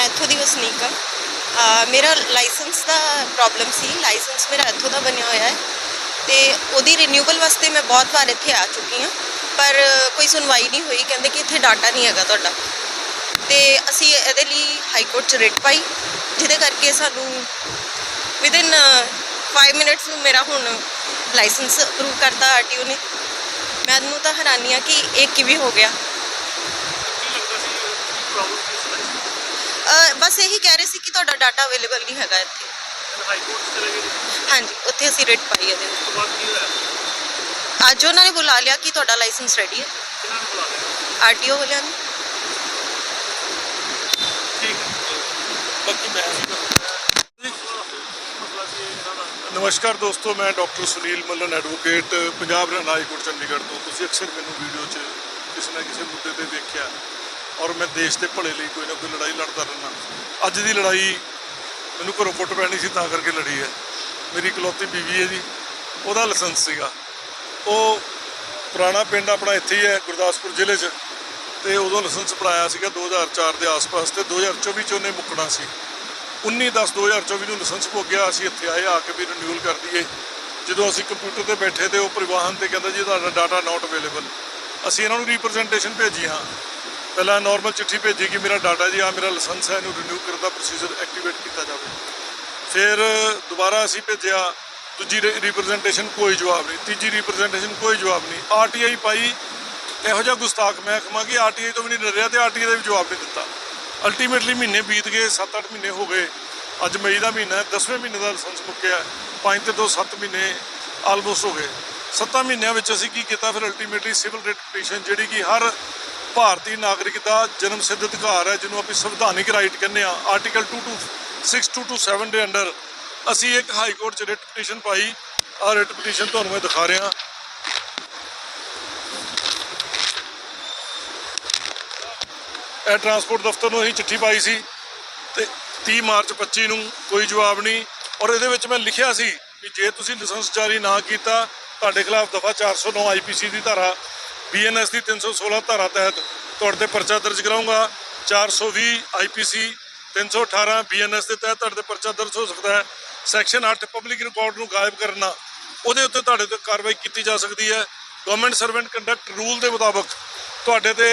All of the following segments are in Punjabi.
ਮੈਂ ਇੱਥੋਂ ਦੀ ਵਸਨੀਕ ਹਾਂ। ਮੇਰਾ ਲਾਇਸੈਂਸ ਦਾ ਪ੍ਰੋਬਲਮ ਸੀ। ਲਾਇਸੈਂਸ ਮੇਰਾ ਇੱਥੋਂ ਦਾ ਬਣਿਆ ਹੋਇਆ ਹੈ। ਤੇ ਉਹਦੀ ਰੀਨਿਊਵਲ ਵਾਸਤੇ ਮੈਂ ਬਹੁਤ ਵਾਰ ਇੱਥੇ ਆ ਚੁੱਕੀ ਹਾਂ। ਪਰ ਕੋਈ ਸੁਣਵਾਈ ਨਹੀਂ ਹੋਈ। ਕਹਿੰਦੇ ਕਿ ਇੱਥੇ ਡਾਟਾ ਨਹੀਂ ਹੈਗਾ ਤੁਹਾਡਾ। ਤੇ ਅਸੀਂ ਇਹਦੇ ਲਈ ਹਾਈ ਕੋਰਟ ਚ ਰਿਟ ਪਾਈ। ਜਿਹਦੇ ਕਰਕੇ ਸਾਨੂੰ ਵਿਦਿਨ 5 ਮਿੰਟਸ ਮੇਰਾ ਹੁਣ ਲਾਇਸੈਂਸ ਅਪਰੂਵ ਕਰਤਾ ਆਰਟੀਓ ਨੇ। ਮੈਨੂੰ ਤਾਂ ਹੈਰਾਨੀ ਆ ਕਿ ਇਹ ਕਿਵੇਂ ਹੋ ਗਿਆ ਕੀ ਲੱਗਦਾ ਸੀ ਕੀ ਪ੍ਰੋਬਲਮ ਕਿਸ ਤਰ੍ਹਾਂ ਸੀ ਅਹ ਬਸ ਇਹੀ ਕਹਿ ਰਹੇ ਸੀ ਕਿ ਤੁਹਾਡਾ ਡਾਟਾ ਅਵੇਲੇਬਲ ਨਹੀਂ ਹੈਗਾ ਇੱਥੇ। ਹਾਈ ਕੋਰਟ ਚ ਚਲੇ ਗਏ ਉਸ ਹਾਂਜੀ ਉੱਥੇ ਅਸੀਂ ਰਿਟ ਪਾਈ ਇਹਦੇ ਵਿੱਚ ਤੋਂ ਬਾਅਦ ਕੀ ਹੋਇਆ? ਅੱਜ ਉਹਨਾਂ ਨੇ ਬੁਲਾ ਲਿਆ ਕਿ ਤੁਹਾਡਾ ਲਾਇਸੈਂਸ ਰੈਡੀ ਹੈ। ਕਿਹਨਾਂ ਨੂੰ ਬੁਲਾ ਲਿਆ? ਆਰਟੀਓ ਵਾਲਿਆਂ ਨੇ। ਠੀਕ ਹੈ। ਬਾਕੀ ਮੈਂ ਮਸਲਾ ਸੀ ਇਹਨਾਂ ਦਾ ਨਮਸਕਾਰ ਦੋਸਤੋ ਮੈਂ doctor Sunil Mallan advocate Punjab Haryana high court Chandigarh ਤੋਂ। ਤੁਸੀਂ ਅਕਸਰ ਮੈਨੂੰ ਵੀਡੀਓ 'ਚ ਕਿਸੇ ਨਾ ਕਿਸੇ ਮੁੱਦੇ ਤੇ ਦੇਖਿਆ। ਔਰ ਮੈਂ ਦੇਸ਼ ਦੇ ਭਲੇ ਲਈ ਕੋਈ ਨਾ ਕੋਈ ਲੜਾਈ ਲੜਦਾ ਰਹਿੰਦਾ। ਅੱਜ ਦੀ ਲੜਾਈ ਮੈਨੂੰ ਘਰੋਂ ਫੁੱਟ ਪੈਣੀ ਸੀ, ਤਾਂ ਕਰਕੇ ਲੜੀ ਹੈ। ਮੇਰੀ ਇਕਲੌਤੀ ਬੀਵੀ ਹੈ ਜੀ, ਉਹਦਾ ਲਾਇਸੈਂਸ ਸੀਗਾ। ਉਹ ਪੁਰਾਣਾ ਪਿੰਡ ਆਪਣਾ ਇੱਥੇ ਹੀ ਹੈ, ਗੁਰਦਾਸਪੁਰ ਜ਼ਿਲ੍ਹੇ 'ਚ। ਤੇ ਉਦੋਂ ਲਾਇਸੈਂਸ ਭਰਾਇਆ ਸੀਗਾ 2004 ਦੇ ਆਸ-ਪਾਸ ਤੇ 2024 'ਚ ਉਹਨੇ ਮੁੱਕਣਾ ਸੀ। 19/10/2024 ਨੂੰ ਲਾਇਸੈਂਸ ਭੋਗਿਆ ਅਸੀਂ ਇੱਥੇ ਆਏ, ਆ ਕੇ ਵੀ ਰਿਨਿਊਲ ਕਰ ਦਈਏ। ਜਦੋਂ ਅਸੀਂ ਕੰਪਿਊਟਰ ਤੇ ਬੈਠੇ ਤੇ ਉਹ ਪਰਿਵਾਹਨ ਤੇ ਕਹਿੰਦਾ ਜੀ, ਤੁਹਾਡਾ ਡਾਟਾ ਨਾਟ ਅਵੇਲੇਬਲ ਅਸੀਂ ਇਹਨਾਂ ਨੂੰ ਰਿਪਰੈਜ਼ੈਂਟੇਸ਼ਨ ਭੇਜੀ, ਹਾਂ। ਪਹਿਲਾਂ ਨਾਰਮਲ ਚਿੱਠੀ ਭੇਜੀ ਕਿ ਮੇਰਾ ਡਾਟਾ ਜੀ ਆ, ਮੇਰਾ ਲਾਇਸੈਂਸ ਹੈ, ਇਹਨੂੰ ਰਿਨਿਊ ਕਰਨ ਦਾ ਪ੍ਰੋਸੀਜਰ ਐਕਟੀਵੇਟ ਕੀਤਾ ਜਾਵੇ। ਫਿਰ ਦੁਬਾਰਾ ਅਸੀਂ ਭੇਜਿਆ, ਦੂਜੀ ਰਿਪਰੈਜ਼ੈਂਟੇਸ਼ਨ ਕੋਈ ਜਵਾਬ ਨਹੀਂ, ਤੀਜੀ ਰਿਪਰੈਜ਼ੈਂਟੇਸ਼ਨ ਕੋਈ ਜਵਾਬ ਨਹੀਂ। ਆਰਟੀਆਈ ਪਾਈ, ਇਹੋ ਜਿਹਾ ਗੁਸਤਾਖ ਮਹਿਕਮਾ ਕਿ ਆਰਟੀਆਈ ਤੋਂ ਵੀ ਨਹੀਂ ਡਰਿਆ ਤੇ ਆਰਟੀਆਈ ਦਾ ਵੀ ਜਵਾਬ ਨਹੀਂ ਦਿੱਤਾ। ਅਲਟੀਮੇਟਲੀ ਮਹੀਨੇ ਬੀਤ ਗਏ 7-8 ਮਹੀਨੇ ਹੋ ਗਏ। ਅੱਜ ਮਈ ਦਾ ਮਹੀਨਾ ਹੈ 10ਵੇਂ ਮਹੀਨੇ ਦਾ ਲਾਇਸੈਂਸ ਮੁੱਕਿਆ 5 ਤੇ 2 7 ਮਹੀਨੇ ਆਲਮੋਸਟ ਹੋ ਗਏ। 7 ਮਹੀਨਿਆਂ ਵਿੱਚ ਅਸੀਂ ਕੀ ਕੀਤਾ, ਫਿਰ ਅਲਟੀਮੇਟਲੀ ਸਿਵਲ ਰਿਟ ਪਟੀਸ਼ਨ ਜਿਹੜੀ ਕਿ ਹਰ ਭਾਰਤੀ ਨਾਗਰਿਕ ਦਾ ਜਨਮ ਸਿੱਧ ਅਧਿਕਾਰ ਹੈ, ਜਿਹਨੂੰ ਆਪਾਂ ਸੰਵਿਧਾਨਿਕ ਰਾਈਟ ਕਹਿੰਦੇ ਆ ਆਰਟੀਕਲ 226227 ਦੇ ਅੰਡਰ ਅਸੀਂ ਇੱਕ ਹਾਈ ਕੋਰਟ 'ਚ ਰਿਟ ਪਟੀਸ਼ਨ ਪਾਈ। ਆਹ ਰਿਟ ਪਟੀਸ਼ਨ ਤੁਹਾਨੂੰ ਮੈਂ ਦਿਖਾ ਰਿਹਾ। ਇਹ ਟਰਾਂਸਪੋਰਟ ਦਫ਼ਤਰ ਨੂੰ ਅਸੀਂ ਚਿੱਠੀ ਪਾਈ ਸੀ ਤੇ 30 ਮਾਰਚ 25 ਨੂੰ ਕੋਈ ਜਵਾਬ ਨਹੀਂ। ਔਰ ਇਹਦੇ ਵਿੱਚ ਮੈਂ ਲਿਖਿਆ ਸੀ ਕਿ ਜੇ ਤੁਸੀਂ ਲਾਇਸੈਂਸ ਜਾਰੀ ਨਾ ਕੀਤਾ, ਤੁਹਾਡੇ ਖਿਲਾਫ ਦਫਾ 409 ਆਈਪੀਸੀ ਦੀ ਧਾਰਾ ਬੀਐਨਐਸ ਦੀ 316 ਧਾਰਾ ਤਹਿਤ ਤੁਹਾਡੇ ਤੇ ਪਰਚਾ ਦਰਜ ਕਰਾਉਂਗਾ 420 ਆਈਪੀਸੀ 318 ਬੀਐਨਐਸ ਦੇ ਤਹਿਤ ਤੁਹਾਡੇ ਤੇ ਪਰਚਾ ਦਰਜ ਹੋ ਸਕਦਾ ਹੈ। ਸੈਕਸ਼ਨ 8 ਪਬਲਿਕ ਰਿਕਾਰਡ ਨੂੰ ਗਾਇਬ ਕਰਨਾ, ਉਹਦੇ ਉੱਤੇ ਤੁਹਾਡੇ ਤੇ ਕਾਰਵਾਈ ਕੀਤੀ ਜਾ ਸਕਦੀ ਹੈ। ਗਵਰਨਮੈਂਟ ਸਰਵੈਂਟ ਕੰਡਕਟ ਰੂਲ ਦੇ ਮੁਤਾਬਕ ਤੁਹਾਡੇ ਤੇ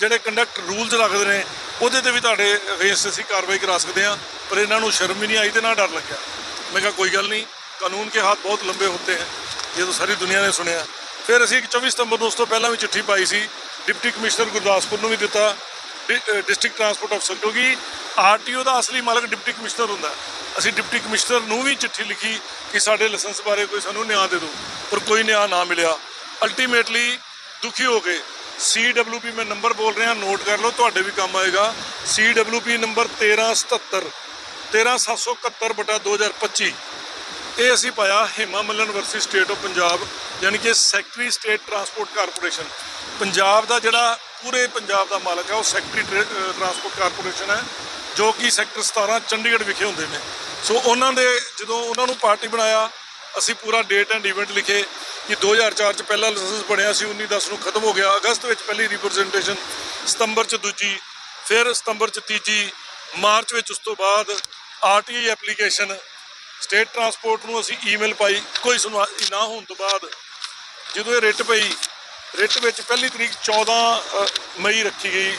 ਜਿਹੜੇ ਕੰਡਕਟ ਰੂਲਸ ਲੱਗਦੇ ਨੇ, ਉਹਦੇ ਤੇ ਵੀ ਤੁਹਾਡੇ ਅਗੇਂਸਟ ਅਸੀਂ ਕਾਰਵਾਈ ਕਰਾ ਸਕਦੇ ਹਾਂ, ਪਰ ਇਹਨਾਂ ਨੂੰ ਸ਼ਰਮ ਹੀ ਨਹੀਂ ਆਈ ਤੇ ਨਾ ਡਰ ਲੱਗਿਆ। ਮੈਂ ਕਿਹਾ ਕੋਈ ਗੱਲ ਨਹੀਂ, ਕਾਨੂੰਨ ਕੇ ਹੱਥ ਬਹੁਤ ਲੰਬੇ ਹੁੰਦੇ ਹਨ ਇਹ ਤਾਂ ਸਾਰੀ ਦੁਨੀਆ ਨੇ ਸੁਣਿਆ। ਫਿਰ ਅਸੀਂ 24 ਸਤੰਬਰ ਨੂੰ ਉਸ ਤੋਂ ਪਹਿਲਾਂ ਵੀ ਚਿੱਠੀ ਪਾਈ ਸੀ, ਡਿਪਟੀ ਕਮਿਸ਼ਨਰ ਗੁਰਦਾਸਪੁਰ ਨੂੰ ਵੀ ਦਿੱਤਾ ਡਿਸਟ੍ਰਿਕਟ ਟਰਾਂਸਪੋਰਟ ਅਫਸਰ ਕਿਉਂਕਿ ਆਰਟੀਓ ਦਾ ਅਸਲੀ ਮਾਲਕ ਡਿਪਟੀ ਕਮਿਸ਼ਨਰ ਹੁੰਦਾ ਅਸੀਂ ਡਿਪਟੀ ਕਮਿਸ਼ਨਰ ਨੂੰ ਵੀ ਚਿੱਠੀ ਲਿਖੀ ਕਿ ਸਾਡੇ ਲਾਇਸੈਂਸ ਬਾਰੇ ਕੋਈ ਸਾਨੂੰ ਨਿਆਂ ਦੇ ਦਿਓ, ਪਰ ਕੋਈ ਨਿਆਂ ਨਾ ਮਿਲਿਆ। ਅਲਟੀਮੇਟਲੀ ਦੁਖੀ ਹੋ ਕੇ CWP ਮੈਂ ਨੰਬਰ ਬੋਲ ਰਿਹਾ, ਨੋਟ ਕਰ ਲਓ, ਤੁਹਾਡੇ ਵੀ ਕੰਮ ਆਏਗਾ। CWP ਨੰਬਰ 1377 13771 ਬਟਾ 2025 ਇਹ ਅਸੀਂ ਪਾਇਆ Hema Mallan versus state of Punjab. ਯਾਨੀ ਕਿ secretary state transport corporation, Punjab ਦਾ ਜਿਹੜਾ ਪੂਰੇ ਪੰਜਾਬ ਦਾ ਮਾਲਕ ਹੈ, ਉਹ ਸੈਕਟਰੀ ਟਰਾਂਸਪੋਰਟ ਕਾਰਪੋਰੇਸ਼ਨ ਹੈ, ਜੋ ਕਿ ਸੈਕਟਰ 17 ਚੰਡੀਗੜ੍ਹ ਵਿਖੇ ਹੁੰਦੇ ਨੇ। ਸੋ ਉਹਨਾਂ ਦੇ ਜਦੋਂ ਉਹਨਾਂ ਨੂੰ ਪਾਰਟੀ ਬਣਾਇਆ, ਅਸੀਂ ਪੂਰਾ ਡੇਟ ਐਂਡ ਇਵੈਂਟ ਲਿਖੇ ਕਿ 2004 ਚ ਪਹਿਲਾ ਲਾਇਸੈਂਸ ਬਣਿਆ ਸੀ 1910 ਨੂੰ ਖਤਮ ਹੋ ਗਿਆ। ਅਗਸਤ ਵਿੱਚ ਪਹਿਲੀ ਰਿਪਰੈਜ਼ੈਂਟੇਸ਼ਨ ਸਤੰਬਰ ਚ ਦੂਜੀ, ਫਿਰ ਸਤੰਬਰ ਚ ਤੀਜੀ, ਮਾਰਚ ਵਿੱਚ ਉਸ ਤੋਂ ਬਾਅਦ ਆਰਟੀਆਈ ਐਪਲੀਕੇਸ਼ਨ ਸਟੇਟ ਟਰਾਂਸਪੋਰਟ ਨੂੰ ਅਸੀਂ ਈਮੇਲ ਪਾਈ। ਕੋਈ ਸੁਣਵਾਈ ਨਾ ਹੋਣ ਤੋਂ ਬਾਅਦ ਜਦੋਂ ਇਹ ਰਿਟ ਪਈ, ਰਿਟ ਵਿੱਚ ਪਹਿਲੀ ਤਰੀਕ 14 ਮਈ ਰੱਖੀ ਗਈ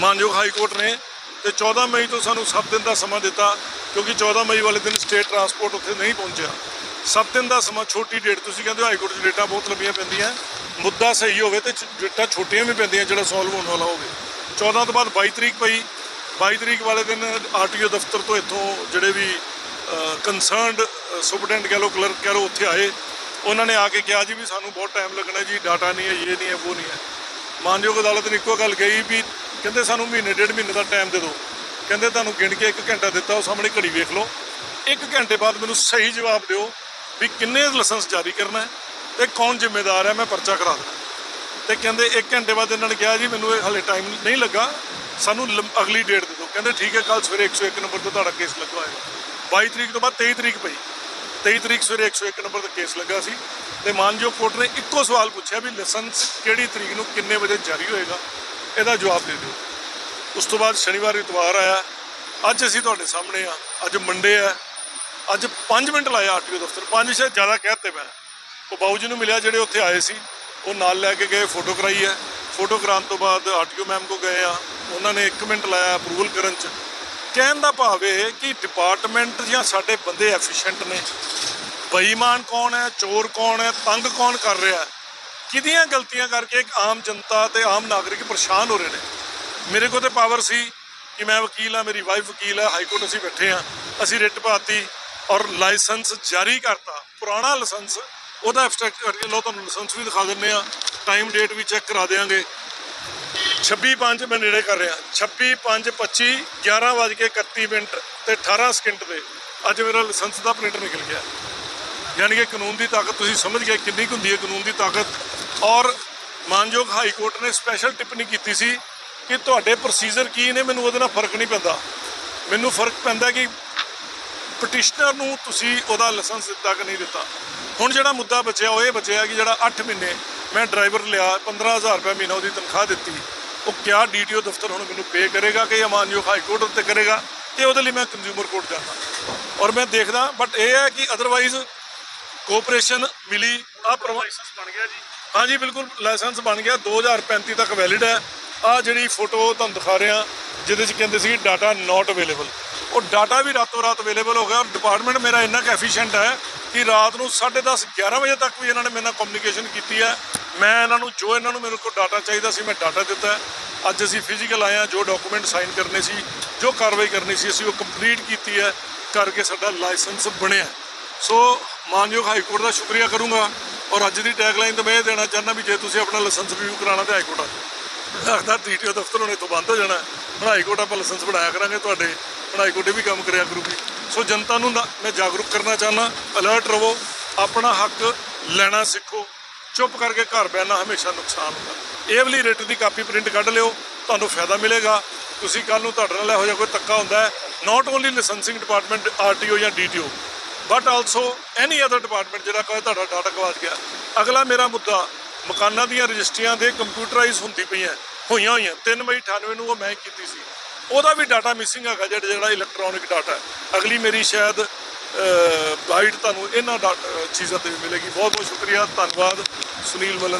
ਮਾਨਯੋਗ ਹਾਈ ਕੋਰਟ ਨੇ ਤੇ 14 ਮਈ ਤੋਂ ਸਾਨੂੰ 7 ਦਿਨ ਦਾ ਸਮਾਂ ਦਿੱਤਾ ਕਿਉਂਕਿ 14 ਮਈ ਵਾਲੇ ਦਿਨ ਸਟੇਟ ਟਰਾਂਸਪੋਰਟ ਉੱਥੇ ਨਹੀਂ ਪਹੁੰਚਿਆ। 7 ਦਿਨ ਦਾ ਸਮਾਂ, ਛੋਟੀ ਡੇਟ ਤੁਸੀਂ ਕਹਿੰਦੇ ਹੋ, ਹਾਈ ਕੋਰਟ 'ਚ ਡੇਟਾਂ ਬਹੁਤ ਲੰਬੀਆਂ ਪੈਂਦੀਆਂ। ਮੁੱਦਾ ਸਹੀ ਹੋਵੇ ਤੇ ਡੇਟਾਂ ਛੋਟੀਆਂ ਵੀ ਪੈਂਦੀਆਂ ਜਿਹੜਾ ਸੋਲਵ ਹੋਣ ਵਾਲਾ ਹੋਵੇ। 14 ਤੋਂ ਬਾਅਦ 22 ਤਰੀਕ ਪਈ 22 ਤਰੀਕ ਵਾਲੇ ਦਿਨ ਆਰਟੀਓ ਦਫ਼ਤਰ ਤੋਂ ਇੱਥੋਂ ਜਿਹੜੇ ਵੀ ਕੰਸਰਨਡ ਸੁਪਰਡੈਂਟ ਕਹ ਲਓ ਕਲਰਕ ਕਹ ਲਓ, ਉੱਥੇ ਆਏ। ਉਹਨਾਂ ਨੇ ਆ ਕੇ ਕਿਹਾ ਜੀ ਵੀ ਸਾਨੂੰ ਬਹੁਤ ਟਾਈਮ ਲੱਗਣਾ ਜੀ ਡਾਟਾ ਨਹੀਂ ਹੈ, ਇਹ ਨਹੀਂ ਹੈ, ਉਹ ਨਹੀਂ ਹੈ। ਮਾਨਯੋਗ ਅਦਾਲਤ ਨੇ ਇੱਕੋ ਗੱਲ ਕਹੀ ਵੀ ਕਹਿੰਦੇ ਸਾਨੂੰ ਮਹੀਨੇ, ਡੇਢ ਮਹੀਨੇ ਦਾ ਟਾਈਮ ਦੇ ਦਿਓ। ਕਹਿੰਦੇ ਤੁਹਾਨੂੰ ਗਿਣ ਕੇ 1 ਘੰਟਾ ਦਿੱਤਾ, ਉਹ ਸਾਹਮਣੇ ਘੜੀ ਵੇਖ ਲਓ। 1 ਘੰਟੇ ਬਾਅਦ ਮੈਨੂੰ ਸਹੀ ਜਵਾਬ ਦਿਓ ਵੀ ਕਿੰਨੇ ਲਾਇਸੈਂਸ ਜਾਰੀ ਕਰਨਾ ਹੈ ਤੇ ਕੌਣ ਜ਼ਿੰਮੇਦਾਰ ਹੈ, ਮੈਂ ਪਰਚਾ ਕਰਾ ਦੇਣਾ ਤੇ ਕਹਿੰਦੇ 1 ਘੰਟੇ ਬਾਅਦ ਇਹਨਾਂ ਨੇ ਕਿਹਾ ਜੀ, ਮੈਨੂੰ ਇਹ ਹਲੇ ਟਾਈਮ ਨਹੀਂ ਲੱਗਾ, ਸਾਨੂੰ ਲੰਮ- ਅਗਲੀ ਡੇਟ ਦੇ ਦਿਓ। ਕਹਿੰਦੇ ਠੀਕ ਹੈ ਕੱਲ ਸਵੇਰੇ 101 ਨੰਬਰ ਤੋਂ ਤੁਹਾਡਾ ਕੇਸ ਲੱਗਾ ਹੋਏਗਾ 22 ਤਰੀਕ ਤੋਂ ਬਾਅਦ 23 ਤਰੀਕ ਪਈ। 23 ਤਰੀਕ ਸਵੇਰੇ 101 ਨੰਬਰ ਤੇ ਕੇਸ ਲੱਗਾ ਸੀ ਤੇ ਮਾਨਯੋਗ ਕੋਰਟ ਨੇ ਇੱਕੋ ਸਵਾਲ ਪੁੱਛਿਆ ਵੀ ਲਾਇਸੈਂਸ ਕਿਹੜੀ ਤਰੀਕ ਨੂੰ ਕਿੰਨੇ ਵਜੇ ਜਾਰੀ ਹੋਏਗਾ? ਇਹਦਾ ਜਵਾਬ ਦੇ ਦਿਓ। ਉਸ ਤੋਂ ਬਾਅਦ ਸ਼ਨੀਵਾਰ ਇਤਵਾਰ ਆਇਆ। ਅੱਜ ਅਸੀਂ ਤੁਹਾਡੇ ਸਾਹਮਣੇ ਆ। ਅੱਜ ਮੰਡੇ ਆ। ਅੱਜ 5 ਮਿੰਟ ਲਾਏ ਆਰਟੀਓ ਦਫ਼ਤਰ। 5 ਸ਼ਾਇਦ ਜ਼ਿਆਦਾ ਕਹਿਤੇ ਮੈਂ। ਉਹ ਬਾਊ ਜੀ ਨੂੰ ਮਿਲਿਆ ਜਿਹੜੇ ਉੱਥੇ ਆਏ ਸੀ। ਉਹ ਨਾਲ ਲੈ ਕੇ ਗਏ, ਫੋਟੋ ਕਰਾਈ ਹੈ। ਫੋਟੋ ਕਰਾਉਣ ਤੋਂ ਬਾਅਦ ਆਰਟੀਓ ਮੈਮ ਕੋ ਗਏ ਆ। ਉਹਨਾਂ ਨੇ 1 ਮਿੰਟ ਲਾਇਆ ਅਪਰੂਵਲ ਕਰਨ ਚ। ਕਹਿਣ ਦਾ ਭਾਵ ਇਹ ਕਿ ਡਿਪਾਰਟਮੈਂਟ ਜਾਂ ਸਾਡੇ ਬੰਦੇ ਐਫੀਸ਼ੀਐਂਟ ਨੇ। ਬੇਈਮਾਨ ਕੌਣ ਹੈ, ਚੋਰ ਕੌਣ ਹੈ, ਤੰਗ ਕੌਣ ਕਰ ਰਿਹਾ ਕਿਹਦੀਆਂ ਗਲਤੀਆਂ ਕਰਕੇ ਇੱਕ ਆਮ ਜਨਤਾ ਤੇ ਆਮ ਨਾਗਰਿਕ ਪਰੇਸ਼ਾਨ ਹੋ ਰਹੇ ਨੇ? ਮੇਰੇ ਕੋਲ ਤੇ ਪਾਵਰ ਸੀ ਕਿ ਮੈਂ ਵਕੀਲ ਆ ਮੇਰੀ ਵਾਈਫ ਵਕੀਲ ਆ ਹਾਈ ਕੋਰਟ ਅਸੀਂ ਬੈਠੇ ਆ ਅਸੀਂ ਰਿਟ ਪਾਤੀ ਔਰ ਲਾਇਸੈਂਸ ਜਾਰੀ ਕਰਤਾ। ਪੁਰਾਣਾ ਲਾਇਸੈਂਸ ਉਹਦਾ ਐਬਸਟ੍ਰੈਕਟ ਕਰਕੇ ਲੋ ਤੁਹਾਨੂੰ ਲਾਇਸੈਂਸ ਵੀ ਦਿਖਾ ਦਿੰਨੇ ਆ ਟਾਈਮ ਡੇਟ ਵੀ ਚੈੱਕ ਕਰਾ ਦੇਾਂਗੇ 26 5 ਮੈਂ ਨੇੜੇ ਕਰ ਰਿਹਾ। 26 5 25 11 ਵੱਜ ਕੇ 31 ਮਿੰਟ ਤੇ 18 ਸਕਿੰਟ ਦੇ ਅੱਜ ਮੇਰਾ ਲਾਇਸੈਂਸ ਦਾ ਪ੍ਰਿੰਟ ਨਿਕਲ ਗਿਆ। ਯਾਨੀ ਕਿ ਕਾਨੂੰਨ ਦੀ ਤਾਕਤ, ਤੁਸੀਂ ਸਮਝ ਗਏ ਕਿੰਨੀ ਕੁ ਹੁੰਦੀ ਹੈ ਕਾਨੂੰਨ ਦੀ ਤਾਕਤ। ਔਰ ਮਾਨਯੋਗ ਹਾਈ ਕੋਰਟ ਨੇ ਸਪੈਸ਼ਲ ਟਿੱਪਣੀ ਕੀਤੀ ਸੀ ਕਿ ਤੁਹਾਡੇ ਪ੍ਰੋਸੀਜਰ ਕੀ ਨੇ, ਮੈਨੂੰ ਉਹਦੇ ਨਾਲ ਫ਼ਰਕ ਨਹੀਂ ਪੈਂਦਾ। ਮੈਨੂੰ ਫ਼ਰਕ ਪੈਂਦਾ ਕਿ ਪਟੀਸ਼ਨਰ ਨੂੰ ਤੁਸੀਂ ਉਹਦਾ ਲਾਇਸੈਂਸ ਦਿੱਤਾ ਕਿ ਨਹੀਂ ਦਿੱਤਾ। ਹੁਣ ਜਿਹੜਾ ਮੁੱਦਾ ਬਚਿਆ, ਉਹ ਇਹ ਬਚਿਆ ਕਿ ਜਿਹੜਾ 8 ਮਹੀਨੇ ਮੈਂ ਡਰਾਈਵਰ ਲਿਆ 15000 ਰੁਪਏ ਮਹੀਨਾ ਉਹਦੀ ਤਨਖਾਹ ਦਿੱਤੀ। ਉਹ ਕਿਆ ਡੀਟੀਓ ਦਫ਼ਤਰ ਹੁਣ ਮੈਨੂੰ ਪੇ ਕਰੇਗਾ ਕਿ ਮਾਨਯੋਗ ਹਾਈ ਕੋਰਟ ਉੱਤੇ ਕਰੇਗਾ ਕਿ ਉਹਦੇ ਲਈ ਮੈਂ ਕੰਜ਼ਿਊਮਰ ਕੋਰਟ ਜਾਣਾ ਔਰ ਮੈਂ ਦੇਖਦਾ ਬਟ ਇਹ ਹੈ ਕਿ ਅਦਰਵਾਈਜ਼ ਕੋਆਪਰੇਸ਼ਨ ਮਿਲੀ ਆ ਲਾਇਸੈਂਸ ਬਣ ਗਿਆ ਜੀ। ਹਾਂਜੀ ਬਿਲਕੁਲ ਲਾਇਸੈਂਸ ਬਣ ਗਿਆ 2035 ਤੱਕ ਵੈਲਿਡ ਹੈ। ਆ ਜਿਹੜੀ ਫੋਟੋ ਤੁਹਾਨੂੰ ਦਿਖਾ ਰਿਹਾ ਜਿਹਦੇ 'ਚ ਕਹਿੰਦੇ ਸੀ ਡਾਟਾ ਨਾਟ ਅਵੇਲੇਬਲ ਉਹ ਡਾਟਾ ਵੀ ਰਾਤੋਂ ਰਾਤ ਅਵੇਲੇਬਲ ਹੋ ਗਿਆ ਔਰ ਡਿਪਾਰਟਮੈਂਟ ਮੇਰਾ ਇੰਨਾ ਕੁ ਐਫੀਸ਼ੀਐਂਟ ਹੈ ਕਿ ਰਾਤ ਨੂੰ 10:30 11 ਵਜੇ ਤੱਕ ਵੀ ਇਹਨਾਂ ਨੇ ਮੇਰੇ ਨਾਲ ਕਮਿਊਨੀਕੇਸ਼ਨ ਕੀਤੀ ਹੈ। ਮੈਂ ਇਹਨਾਂ ਨੂੰ ਜੋ ਇਹਨਾਂ ਨੂੰ ਮੇਰੇ ਕੋਲ ਡਾਟਾ ਚਾਹੀਦਾ ਸੀ, ਮੈਂ ਡਾਟਾ ਦਿੱਤਾ। ਅੱਜ ਅਸੀਂ ਫਿਜ਼ੀਕਲ ਆਏ ਹਾਂ, ਜੋ ਡਾਕੂਮੈਂਟ ਸਾਈਨ ਕਰਨੇ ਸੀ, ਜੋ ਕਾਰਵਾਈ ਕਰਨੀ ਸੀ, ਅਸੀਂ ਉਹ ਕੰਪਲੀਟ ਕੀਤੀ ਹੈ, ਕਰਕੇ ਸਾਡਾ ਲਾਇਸੈਂਸ ਬਣਿਆ। ਸੋ ਮਾਨਯੋਗ ਹਾਈ ਕੋਰਟ ਦਾ ਸ਼ੁਕਰੀਆ ਕਰੂੰਗਾ। ਔਰ ਅੱਜ ਦੀ ਟੈਗਲਾਈਨ ਤਾਂ ਮੈਂ ਇਹ ਦੇਣਾ ਚਾਹੁੰਦਾ ਵੀ ਜੇ ਤੁਸੀਂ ਆਪਣਾ ਲਾਇਸੈਂਸ ਰਿਵਿਊ ਕਰਾਉਣਾ ਤਾਂ ਹਾਈ ਕੋਰਟ ਆ ਜਾਓ। ਲੱਗਦਾ ਡੀਟੀਓ ਦਫ਼ਤਰ ਹੁਣ ਇੱਥੋਂ ਬੰਦ ਹੋ ਜਾਣਾ। ਹੁਣ ਹਾਈ ਕੋਰਟ ਆਪਾਂ ਲਾਇਸੈਂਸ ਬਣਾਇਆ ਕਰਾਂਗੇ ਤੁਹਾਡੇ। ਹੁਣ ਹਾਈ ਕੋਰਟ ਇਹ ਵੀ ਕੰਮ ਕਰਿਆ ਕਰੂਗੀ। ਸੋ ਜਨਤਾ ਨੂੰ ਨਾ- ਮੈਂ ਜਾਗਰੂਕ ਕਰਨਾ ਚਾਹੁੰਦਾ। ਅਲਰਟ ਰਹੋ। ਆਪਣਾ ਹੱਕ ਲੈਣਾ ਸਿੱਖੋ। ਚੁੱਪ ਕਰਕੇ ਘਰ ਬਹਿਣਾ ਹਮੇਸ਼ਾ ਨੁਕਸਾਨ ਹੁੰਦਾ। ਇਹ ਵਾਲੀ ਰਿਟ ਦੀ ਕਾਪੀ ਪ੍ਰਿੰਟ ਕੱਢ ਲਿਓ, ਤੁਹਾਨੂੰ ਫਾਇਦਾ ਮਿਲੇਗਾ। ਤੁਸੀਂ ਕੱਲ ਨੂੰ ਤੁਹਾਡੇ ਨਾਲ ਇਹੋ ਜਿਹਾ ਕੋਈ ਧੱਕਾ ਹੁੰਦਾ ਹੈ not only licensing department RTO ਜਾਂ DTO but also any other department ਜਿਹੜਾ ਕਹੇ ਤੁਹਾਡਾ ਡਾਟਾ ਗਵਾਚ ਗਿਆ। ਅਗਲਾ ਮੇਰਾ ਮੁੱਦਾ, ਮਕਾਨਾਂ ਦੀਆਂ ਰਜਿਸਟਰੀਆਂ ਦੇ ਕੰਪਿਊਟਰਾਈਜ਼ ਹੁੰਦੀ ਪਈਆਂ, ਹੋਈਆਂ ਹੋਈਆਂ। 3 ਮਈ 98 ਨੂੰ ਉਹ ਮੈਂ ਕੀਤੀ ਸੀ। ਉਹਦਾ ਵੀ ਡਾਟਾ ਮਿਸਿੰਗ ਹੈਗਾ ਜਿਹੜਾ ਜਿਹੜਾ ਇਲੈਕਟ੍ਰੋਨਿਕ ਡਾਟਾ ਅਗਲੀ ਮੇਰੀ ਸ਼ਾਇਦ ਗਾਈਡ ਤੁਹਾਨੂੰ ਇਹਨਾਂ ਡਾਟ- ਚੀਜ਼ਾਂ ਤੇ ਵੀ ਮਿਲੇਗੀ। ਬਹੁਤ ਬਹੁਤ ਸ਼ੁਕਰੀਆ, ਧੰਨਵਾਦ। ਸੁਨੀਲ ਮੱਲਨ